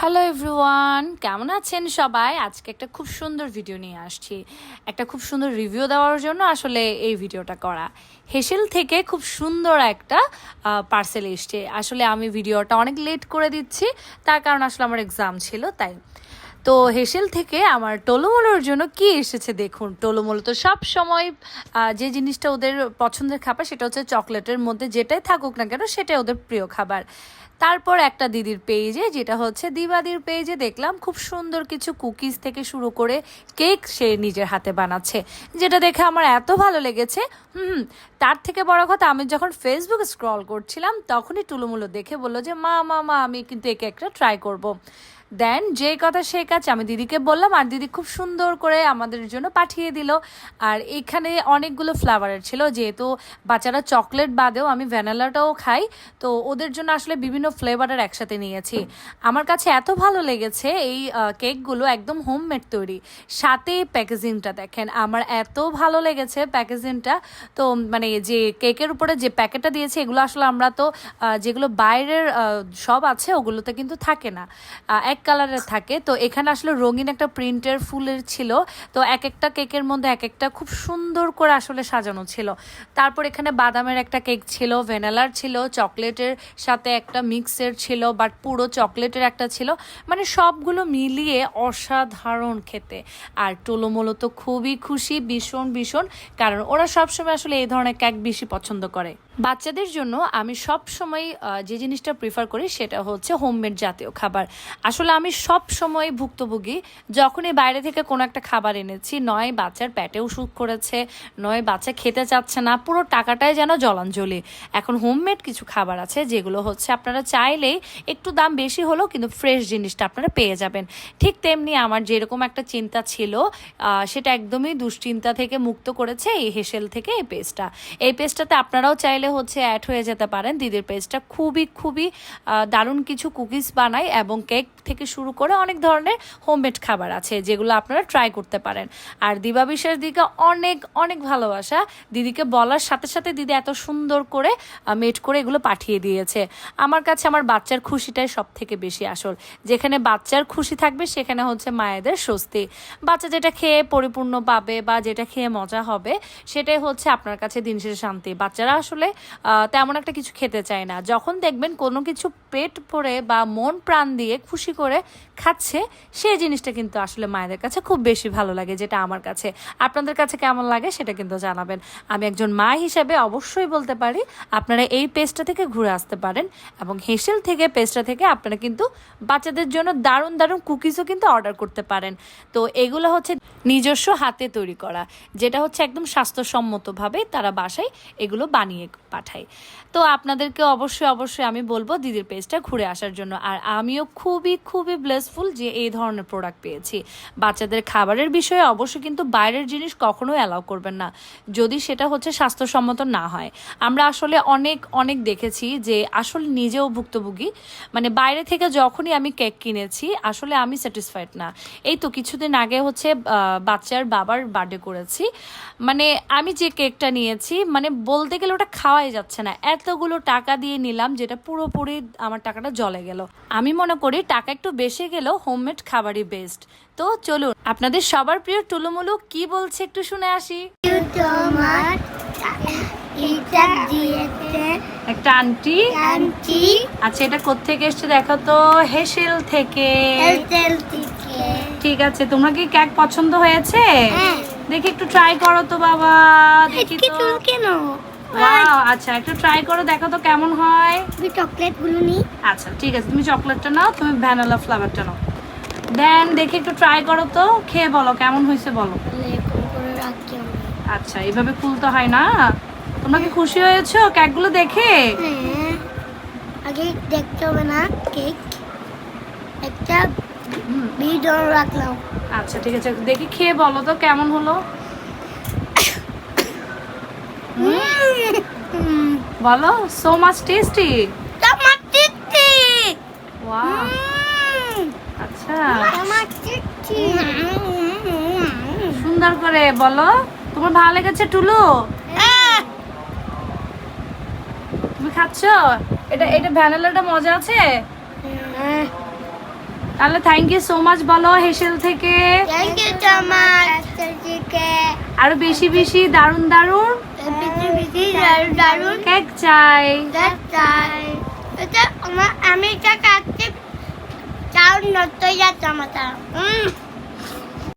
Hello everyone কেমন আছেন সবাই? আজকে একটা খুব সুন্দর ভিডিও নিয়ে আসছি। একটা খুব সুন্দর রিভিউ দেওয়ার জন্য আসলে এই ভিডিওটা করা। হেসেল থেকে খুব সুন্দর একটা পার্সেল এসছে। আসলে আমি ভিডিওটা অনেক লেট করে দিচ্ছি। তার কারণ আসলে আমার এক্সাম ছিল, তাই। তো হেসেল থেকে আমার টোলোমোলোর জন্য কি এসেছে দেখুন। টোলোমোলো তো সব সময় যে জিনিসটা ওদের পছন্দের খাবার সেটা হচ্ছে চকলেটের মধ্যে যেটাই থাকুক না কেন, সেটাই ওদের প্রিয় খাবার। তারপর একটা দিদির পেজে, যেটা হচ্ছে দিবাদির পেজে দেখলাম খুব সুন্দর কিছু কুকিজ থেকে শুরু করে কেক সে নিজের হাতে বানাচ্ছে, যেটা দেখে আমার এত ভালো লেগেছে হুম, তার থেকে বড় কথা, আমি যখন ফেসবুক স্ক্রল করছিলাম, তখনই টুলুমুলো দেখে বলল যে, মা মা মা, আমি কিন্তু একে একটা ট্রাই করব। দেন যেই কথা সে কাজ, আমি দিদিকে বললাম, আর দিদি খুব সুন্দর করে আমাদের জন্য পাঠিয়ে দিল আর এখানে অনেকগুলো ফ্লেভারের ছিল, যেহেতু বাচ্চারা চকলেট বাদেও আমি ভ্যানিলাটাও খাই, তো ওদের জন্য আসলে বিভিন্ন ফ্লেভারের একসাথে নিয়েছি। আমার কাছে এত ভালো লেগেছে এই কেকগুলো একদম হোমমেড তৈরি। সাথে প্যাকেজিংটা দেখেন, আমার এত ভালো লেগেছে প্যাকেজিংটা তো মানে যে কেকের উপরে যে প্যাকেটটা দিয়েছে, এগুলো আসলে আমরা তো যেগুলো বাইরের সব আছে, ওগুলোতে কিন্তু থাকে না। এক কালারের থাকে। তো এখানে আসলে রঙিন একটা প্রিন্টের ফুলের ছিল। তো এক একটা কেকের মধ্যে এক একটা খুব সুন্দর করে আসলে সাজানো ছিল। তারপর এখানে বাদামের একটা কেক ছিল, ভ্যানিলার ছিল, চকলেটের সাথে একটা মিক্সের ছিল বাট পুরো চকলেটের একটা ছিল। মানে সবগুলো মিলিয়ে অসাধারণ খেতে। আর টোলোমোলো তো খুবই খুশি, ভীষণ ভীষণ। কারণ ওরা সবসময় আসলে এই ধরনের কেক বেশি পছন্দ করে। বাচ্চাদের জন্য আমি সব সময় যে জিনিসটা প্রিফার করি সেটা হচ্ছে হোমমেড জাতীয় খাবার। আসলে আমি সব সময় ভুক্তভোগী। যখনই বাইরে থেকে কোনো একটা খাবার এনেছি, নয় বাচ্চার পেটেও সুখ করেছে, নয় বাচ্চা খেতে চাচ্ছে না, পুরো টাকাটাই যেন জলাঞ্জলি। এখন হোমমেড কিছু খাবার আছে, যেগুলো হচ্ছে আপনারা চাইলেই একটু দাম বেশি হলেও কিন্তু ফ্রেশ জিনিসটা আপনারা পেয়ে যাবেন। ঠিক তেমনি আমার যেরকম একটা চিন্তা ছিল সেটা একদমই দুশ্চিন্তা থেকে মুক্ত করেছে এই হেসেল থেকে এই পেজটা এই পেজটাতে আপনারাও চাইলে হচ্ছে অ্যাড হয়ে যেতে পারেন। দিদির পেজটা খুবই খুবই দারুণ কিছু কুকিজ বানায় এবং কেক থেকে শুরু করে অনেক ধরনের হোমমেড খাবার আছে, যেগুলো আপনারা ট্রাই করতে পারেন। আর দিবা বিশেষ দিকে অনেক অনেক ভালোবাসা। দিদিকে বলার সাথে সাথে দিদি এত সুন্দর করে মেড করে এগুলো পাঠিয়ে দিয়েছে। আমার কাছে আমার বাচ্চার খুশিটাই সব থেকে বেশি আসল। যেখানে বাচ্চার খুশি থাকবে, সেখানে হচ্ছে মায়েদের স্বস্তি। বাচ্চা যেটা খেয়ে পরিপূর্ণ পাবে বা যেটা খেয়ে মজা হবে, সেটাই হচ্ছে আপনার কাছে দিন শেষে শান্তি। বাচ্চারা আসলে তেমন একটা কিছু খেতে চায় না। যখন দেখবেন কোনো কিছু পেট ভরে বা মন প্রাণ দিয়ে খুশি করে খাচ্ছে, সেই জিনিসটা কিন্তু আসলে মায়েদের কাছে খুব বেশি ভালো লাগে যেটা আমার কাছে। আপনাদের কাছে কেমন লাগে সেটা কিন্তু জানাবেন। আমি একজন মা হিসেবে অবশ্যই বলতে পারি, আপনারা এই পেজটা থেকে ঘুরে আসতে পারেন এবং হেসেল থেকে পেজটা থেকে আপনারা কিন্তু বাচ্চাদের জন্য দারুণ দারুণ কুকিজও কিন্তু অর্ডার করতে পারেন। তো এগুলো হচ্ছে নিজস্ব হাতে তৈরি করা, যেটা হচ্ছে একদম স্বাস্থ্যসম্মতভাবে তারা বাসায় এগুলো বানিয়ে পাঠায়। তো আপনাদেরকে অবশ্যই অবশ্যই আমি বলব, দিদির পেজটা ঘুরে আসার জন্য। আর আমিও খুবই খুবই ব্লেসফুল যে এই ধরনের প্রোডাক্ট পেয়েছি। বাচ্চাদের খাবারের বিষয়ে অবশ্যই কিন্তু বাইরের জিনিস কখনোই অ্যালাউ করবেন না। যদি সেটা হচ্ছে স্বাস্থ্যসম্মত না হয়। আমরা আসলে অনেক অনেক দেখেছি যে আসলে নিজেও ভুক্তভোগী। মানে বাইরে থেকে যখনই আমি কেক কিনেছি, আসলে আমি স্যাটিসফাইড না। এই তো কিছুদিন আগে হচ্ছে বাচ্চার বাবার বার্থডে করেছি। মানে আমি যে কেকটা নিয়েছি মানে বলতে গেলে ওটা খাওয়াই যাচ্ছে না। এতগুলো টাকা দিয়ে নিলাম, যেটা পুরোপুরি আমার টাকাটা জলে গেল। আমি মনে করি টাকা একটু বেশি গেলেও হোমমেড খাবারই বেস্ট তো চলুন আপনাদের সবার প্রিয় টুলুমুলু কি বলছে একটু শুনে আসি। একটা আন্টি আন্টি আচ্ছা এটা কোত্থেকে এসছে দেখো তো? হেসেল থেকে। ঠিক আছে তোমার কি কেক পছন্দ হয়েছে? হ্যাঁ। দেখি একটু ট্রাই করো তো বাবা দেখি তো। কেন? আচ্ছা একটু ট্রাই করো দেখো তো কেমন হয়। তুমি চকলেটগুলো নিই আচ্ছা ঠিক আছে তুমি চকলেটটা নাও তুমি ভ্যানিলা ফ্লেভারটা নাও। দেন দেখি একটু ট্রাই করো তো খেয়ে বলো কেমন হয়েছে বলো। আচ্ছা এইভাবে খুলতে হয় না। তোমরা কি খুশি হয়েছো কেকগুলো দেখে? হ্যাঁ আগে দেখতে হবে না কেক একটা ভিডিও রাখলাম। আচ্ছা ঠিক আছে দেখি খেয়ে বলো তো কেমন হলো? হুম। বলো সো মাচ টেস্টি আচ্ছা। সুন্দর করে বলো। তোমার ভালো লেগেছে টুলু? তুমি খাচ্ছ? এটা এটা ভ্যানিলাটা মজা আছে? তাহলে থ্যাংক ইউ সো মাচ বলো হেসেল থেকে। থ্যাংক ইউ সো মাচ আরও বেশি বেশি দারুণ দারুণ। দারুণ কেক চাই। চাই। এটা আমার আমি এটা কাটতে চাউল নষ্ট যাচ্ছে আমার